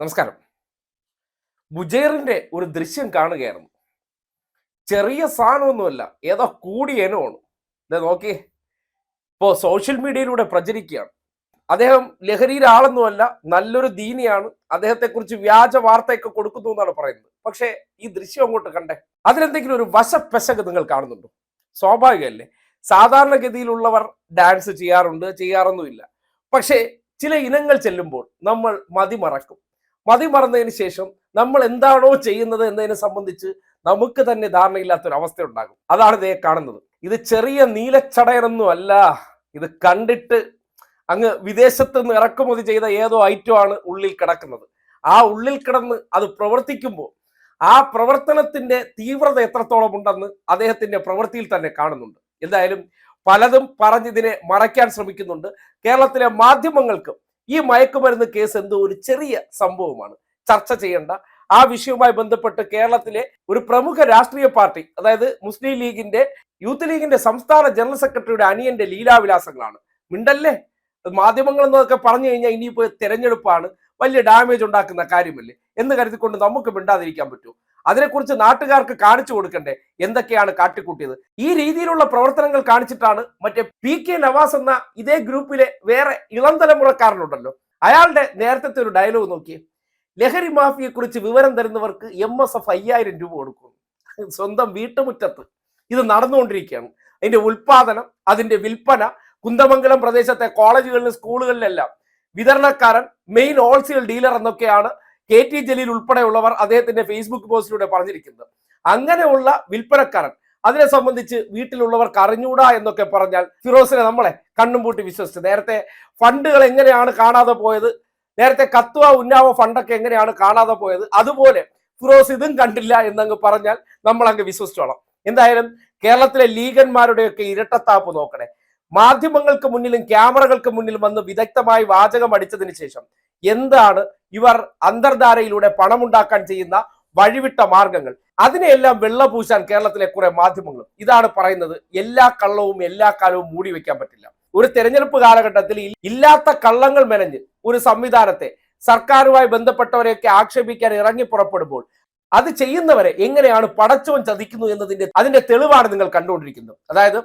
നമസ്കാരം. ബുജേറിന്റെ ഒരു ദൃശ്യം കാണുകയായിരുന്നു. ചെറിയ സാധനമൊന്നുമല്ല ഏതോ കൂടിയ ഇതാ നോക്കി. ഇപ്പോ സോഷ്യൽ മീഡിയയിലൂടെ പ്രചരിക്കുകയാണ്. അദ്ദേഹം ലഹരിയിലാളൊന്നുമല്ല നല്ലൊരു ദീനിയാണ്. അദ്ദേഹത്തെക്കുറിച്ച് വ്യാജ വാർത്തയൊക്കെ കൊടുക്കുന്നു എന്നാണ് പറയുന്നത്. പക്ഷേ ഈ ദൃശ്യം അങ്ങോട്ട് കണ്ടേ. അതിലെന്തെങ്കിലും ഒരു വശപ്പെശക് നിങ്ങൾ കാണുന്നുണ്ടോ? സ്വാഭാവികമല്ലേ? സാധാരണഗതിയിലുള്ളവർ ഡാൻസ് ചെയ്യാറുണ്ട് ചെയ്യാറൊന്നുമില്ല. പക്ഷേ ചില ഇനങ്ങൾ ചെല്ലുമ്പോൾ നമ്മൾ മതിമറക്കും. മതിമറന്നതിന് ശേഷം നമ്മൾ എന്താണോ ചെയ്യുന്നത് എന്നതിനെ സംബന്ധിച്ച് നമുക്ക് തന്നെ ധാരണയില്ലാത്തൊരവസ്ഥ ഉണ്ടാകും അതാണ് ഇതേ കാണുന്നത്. ഇത് ചെറിയ നീലച്ചടയനൊന്നും അല്ല ഇത് കണ്ടിട്ട് അങ്ങ് വിദേശത്ത് നിന്ന് ഇറക്കുമതി ചെയ്ത ഏതോ ഐറ്റം ആണ് ഉള്ളിൽ കിടക്കുന്നത്. ആ ഉള്ളിൽ കിടന്ന് അത് പ്രവർത്തിക്കുമ്പോൾ ആ പ്രവർത്തനത്തിന്റെ തീവ്രത എത്രത്തോളം ഉണ്ടെന്ന് അദ്ദേഹത്തിന്റെ പ്രവൃത്തിയിൽ തന്നെ കാണുന്നുണ്ട്. എന്തായാലും പലതും പറഞ്ഞിതിനെ മറയ്ക്കാൻ ശ്രമിക്കുന്നുണ്ട്. കേരളത്തിലെ മാധ്യമങ്ങൾക്ക് ഈ മയക്കുമരുന്ന് കേസ് എന്തോ ഒരു ചെറിയ സംഭവമാണ്. ചർച്ച ചെയ്യേണ്ട. ആ വിഷയവുമായി ബന്ധപ്പെട്ട് കേരളത്തിലെ ഒരു പ്രമുഖ രാഷ്ട്രീയ പാർട്ടി അതായത് മുസ്ലിം ലീഗിന്റെ യൂത്ത് ലീഗിന്റെ സംസ്ഥാന ജനറൽ സെക്രട്ടറിയുടെ അനിയന്റെ ലീലാവിലാസങ്ങളാണ് മിണ്ടല്ലേ? മാധ്യമങ്ങൾ എന്നൊക്കെ പറഞ്ഞു കഴിഞ്ഞാൽ ഇനിയിപ്പോ തെരഞ്ഞെടുപ്പാണ്. വലിയ ഡാമേജ് ഉണ്ടാക്കുന്ന കാര്യമല്ലേ? എന്ന് കരുതിക്കൊണ്ട് നമുക്ക് മിണ്ടാതിരിക്കാൻ പറ്റൂ അതിനെക്കുറിച്ച് നാട്ടുകാർക്ക് കാണിച്ചു കൊടുക്കണ്ടേ? എന്തൊക്കെയാണ് കാട്ടിക്കൂട്ടിയത്? ഈ രീതിയിലുള്ള പ്രവർത്തനങ്ങൾ കാണിച്ചിട്ടാണ് മറ്റേ പി കെ നവാസ് എന്ന ഇതേ ഗ്രൂപ്പിലെ വേറെ ഇളം തലമുറക്കാരനുണ്ടല്ലോ. അയാളുടെ നേരത്തെ ഒരു ഡയലോഗ് നോക്കി ലഹരി മാഫിയെക്കുറിച്ച് വിവരം തരുന്നവർക്ക് എം എസ് എഫ് അയ്യായിരം രൂപ കൊടുക്കും സ്വന്തം വീട്ടുമുറ്റത്ത്. ഇത് നടന്നുകൊണ്ടിരിക്കുകയാണ്. അതിന്റെ ഉൽപാദനം അതിന്റെ വിൽപ്പന കുന്ദമംഗലം പ്രദേശത്തെ കോളേജുകളിലും സ്കൂളുകളിലെല്ലാം. വിതരണക്കാരൻ മെയിൻ ഹോൾസെയിൽ ഡീലർ എന്നൊക്കെയാണ് കെ ടി ജലീൽ ഉൾപ്പെടെയുള്ളവർ അദ്ദേഹത്തിന്റെ ഫേസ്ബുക്ക് പോസ്റ്റിലൂടെ പറഞ്ഞിരിക്കുന്നത് അങ്ങനെയുള്ള വിൽപ്പനക്കാരൻ അതിനെ സംബന്ധിച്ച് വീട്ടിലുള്ളവർക്ക് അറിഞ്ഞൂടാ എന്നൊക്കെ പറഞ്ഞാൽ ഫിറോസിനെ നമ്മളെ കണ്ണും പൂട്ടി വിശ്വസിച്ച്. നേരത്തെ ഫണ്ടുകൾ എങ്ങനെയാണ് കാണാതെ പോയത്? നേരത്തെ കത്തുവ ഉന്നാവ ഫണ്ടൊക്കെ എങ്ങനെയാണ് കാണാതെ പോയത്? അതുപോലെ ഫിറോസ് ഇതും കണ്ടില്ല എന്നങ്ങ് പറഞ്ഞാൽ നമ്മൾ അങ്ങ് വിശ്വസിച്ചോളാം. എന്തായാലും കേരളത്തിലെ ലീഗന്മാരുടെയൊക്കെ ഇരട്ടത്താപ്പ് നോക്കണേ. മാധ്യമങ്ങൾക്ക് മുന്നിലും ക്യാമറകൾക്ക് മുന്നിലും വന്ന് വിദഗ്ധമായി വാചകം അടിച്ചതിന് ശേഷം എന്താണ് ഇവർ അന്തർധാരയിലൂടെ പണമുണ്ടാക്കാൻ ചെയ്യുന്ന വഴിവിട്ട മാർഗങ്ങൾ? അതിനെയെല്ലാം വെള്ളപൂശാൻ കേരളത്തിലെ കുറെ മാധ്യമങ്ങളും. ഇതാണ് പറയുന്നത് എല്ലാ കള്ളവും എല്ലാ കാലവും മൂടി വെക്കാൻ പറ്റില്ല. ഒരു തെരഞ്ഞെടുപ്പ് കാലഘട്ടത്തിൽ ഇല്ലാത്ത കള്ളങ്ങൾ മെനഞ്ഞ് ഒരു സംവിധാനത്തെ സർക്കാരുമായി ബന്ധപ്പെട്ടവരെയൊക്കെ ആക്ഷേപിക്കാൻ ഇറങ്ങി പുറപ്പെടുമ്പോൾ അത് ചെയ്യുന്നവരെ എങ്ങനെയാണ് പടച്ചവൻ ചതിക്കുന്നു എന്നതിന്റെ അതിന്റെ തെളിവാണ് നിങ്ങൾ കണ്ടുകൊണ്ടിരിക്കുന്നത്. അതായത്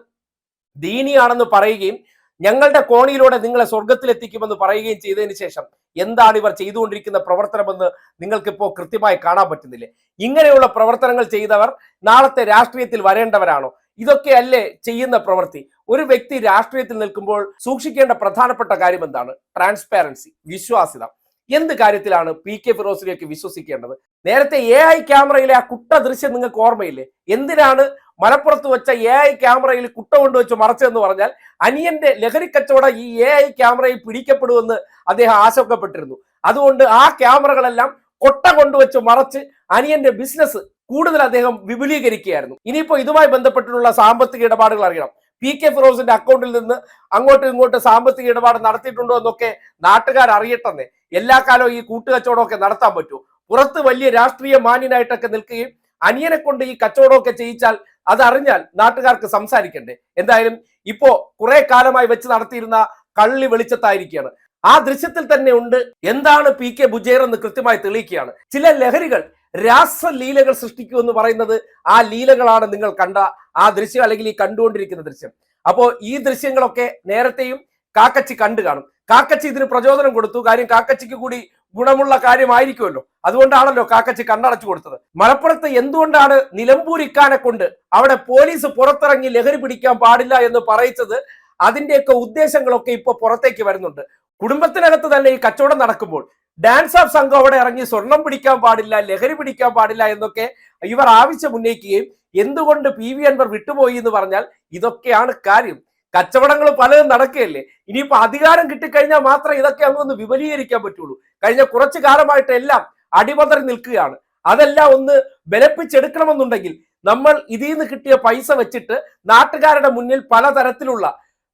ദീനിയാണെന്ന് പറയുകയും ഞങ്ങളുടെ കോണിയിലൂടെ നിങ്ങളെ സ്വർഗത്തിലെത്തിക്കുമെന്ന് പറയുകയും ചെയ്തതിന് ശേഷം എന്താണ് ഇവർ ചെയ്തുകൊണ്ടിരിക്കുന്ന പ്രവർത്തനമെന്ന് നിങ്ങൾക്കിപ്പോൾ കൃത്യമായി കാണാൻ പറ്റുന്നില്ലേ? ഇങ്ങനെയുള്ള പ്രവർത്തനങ്ങൾ ചെയ്തവർ നാളത്തെ രാഷ്ട്രീയത്തിൽ വരേണ്ടവരാണോ? ഇതൊക്കെ അല്ലേ ചെയ്യുന്ന പ്രവൃത്തി? ഒരു വ്യക്തി രാഷ്ട്രീയത്തിൽ നിൽക്കുമ്പോൾ സൂക്ഷിക്കേണ്ട പ്രധാനപ്പെട്ട കാര്യം എന്താണ്? ട്രാൻസ്പാരൻസി വിശ്വാസ്യത. എന്ത് കാര്യത്തിലാണ് പി കെ ഫിറോസിനെയൊക്കെ വിശ്വസിക്കേണ്ടത്? നേരത്തെ എ ഐ ക്യാമറയിലെ ആ കുട്ട ദൃശ്യം നിങ്ങൾക്ക് ഓർമ്മയില്ലേ? എന്തിനാണ് മലപ്പുറത്ത് വെച്ച എ ഐ ക്യാമറയിൽ കുട്ട കൊണ്ടുവച്ച് മറച്ചതെന്ന് പറഞ്ഞാൽ അനിയന്റെ ലഹരി കച്ചവടം ഈ എ ഐ ക്യാമറയിൽ പിടിക്കപ്പെടുമെന്ന് അദ്ദേഹം ആശങ്കപ്പെട്ടിരുന്നു. അതുകൊണ്ട് ആ ക്യാമറകളെല്ലാം കൊട്ട കൊണ്ടുവച്ച് മറച്ച് അനിയന്റെ ബിസിനസ് കൂടുതൽ അദ്ദേഹം വിപുലീകരിക്കുകയായിരുന്നു. ഇനിയിപ്പോ ഇതുമായി ബന്ധപ്പെട്ടിട്ടുള്ള സാമ്പത്തിക ഇടപാടുകൾ അറിയണം. പി കെ ഫിറോസിന്റെ അക്കൗണ്ടിൽ നിന്ന് അങ്ങോട്ടും ഇങ്ങോട്ടും സാമ്പത്തിക ഇടപാട് നടത്തിയിട്ടുണ്ടോ എന്നൊക്കെ നാട്ടുകാർ അറിയട്ടെന്നേ. എല്ലാ കാലവും ഈ കൂട്ടുകച്ചവടമൊക്കെ നടത്താൻ പറ്റൂ. പുറത്ത് വലിയ രാഷ്ട്രീയ മാന്യനായിട്ടൊക്കെ നിൽക്കുകയും അനിയനെ കൊണ്ട് ഈ കച്ചവടമൊക്കെ ചെയ്യിച്ചാൽ അതറിഞ്ഞാൽ നാട്ടുകാർക്ക് സംസാരിക്കണ്ടേ. എന്തായാലും ഇപ്പോ കുറെ കാലമായി വെച്ച് നടത്തിയിരുന്ന കള്ളി വെളിച്ചത്തായിരിക്കുകയാണ് ആ ദൃശ്യത്തിൽ തന്നെ ഉണ്ട് എന്താണ് പി കെ ബുജേർ എന്ന് കൃത്യമായി തെളിയിക്കുകയാണ്. ചില ലഹരികൾ രാസലീലകൾ സൃഷ്ടിക്കൂ എന്ന് പറയുന്നത് ആ ലീലകളാണ് നിങ്ങൾ കണ്ട ആ ദൃശ്യം അല്ലെങ്കിൽ ഈ കണ്ടുകൊണ്ടിരിക്കുന്ന ദൃശ്യം. അപ്പോ ഈ ദൃശ്യങ്ങളൊക്കെ നേരത്തെയും കാക്കച്ചി കണ്ടു കാണും. കാക്കച്ചി ഇതിന് പ്രചോദനം കൊടുത്തു. കാര്യം കാക്കച്ചിക്ക് കൂടി ഗുണമുള്ള കാര്യമായിരിക്കുമല്ലോ. അതുകൊണ്ടാണല്ലോ കാക്കച്ചി കണ്ണടച്ചു കൊടുത്തത്. മലപ്പുറത്ത് എന്തുകൊണ്ടാണ് നിലമ്പൂർ ഇക്കാനെ കൊണ്ട് അവിടെ പോലീസ് പുറത്തിറങ്ങി ലഹരി പിടിക്കാൻ പാടില്ല എന്ന് പറയിച്ചത്? അതിന്റെയൊക്കെ ഉദ്ദേശങ്ങളൊക്കെ ഇപ്പൊ പുറത്തേക്ക് വരുന്നുണ്ട്. കുടുംബത്തിനകത്ത് തന്നെ ഈ കച്ചവടം നടക്കുമ്പോൾ ഡാൻസ് ഓഫ് സംഘം അവിടെ ഇറങ്ങി സ്വർണം പിടിക്കാൻ പാടില്ല ലഹരി പിടിക്കാൻ പാടില്ല എന്നൊക്കെ ഇവർ ആവശ്യം ഉന്നയിക്കുകയും എന്തുകൊണ്ട് പി വി അൻവർ വിട്ടുപോയി എന്ന് പറഞ്ഞാൽ ഇതൊക്കെയാണ് കാര്യം. കച്ചവടങ്ങൾ പലതും നടക്കുകയല്ലേ? ഇനിയിപ്പോ അധികാരം കിട്ടിക്കഴിഞ്ഞാൽ മാത്രമേ ഇതൊക്കെ അങ്ങൊന്ന് വിപുലീകരിക്കാൻ പറ്റുള്ളൂ. കഴിഞ്ഞ കുറച്ചു കാലമായിട്ട് എല്ലാം അടിപതറി നിൽക്കുകയാണ്. അതെല്ലാം ഒന്ന് ബലപ്പിച്ചെടുക്കണമെന്നുണ്ടെങ്കിൽ നമ്മൾ ഇതിൽ നിന്ന് കിട്ടിയ പൈസ വെച്ചിട്ട് നാട്ടുകാരുടെ മുന്നിൽ പലതരത്തിലുള്ള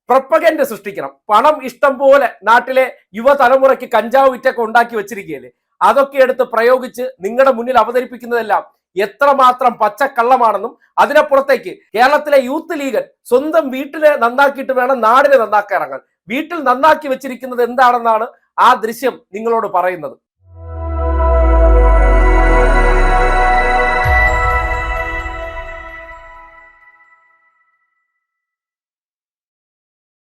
പ്രൊപ്പഗൻഡ സൃഷ്ടിക്കണം. പണം ഇഷ്ടം പോലെ നാട്ടിലെ യുവതലമുറയ്ക്ക് കഞ്ചാവ് വിറ്റൊക്കെ ഉണ്ടാക്കി വെച്ചിരിക്കുകയല്ലേ? അതൊക്കെ എടുത്ത് പ്രയോഗിച്ച് നിങ്ങളുടെ മുന്നിൽ അവതരിപ്പിക്കുന്നതെല്ലാം എത്രമാത്രം പച്ചക്കള്ളമാണെന്നും അതിനപ്പുറത്തേക്ക് കേരളത്തിലെ യൂത്ത് ലീഗൻ സ്വന്തം വീട്ടിലെ നന്നാക്കിയിട്ട് വേണം നാടിനെ നന്നാക്കാൻ ഇറങ്ങാൻ വീട്ടിൽ നന്നാക്കി വെച്ചിരിക്കുന്നത് എന്താണെന്നാണ് ആ ദൃശ്യം നിങ്ങളോട് പറയുന്നത്.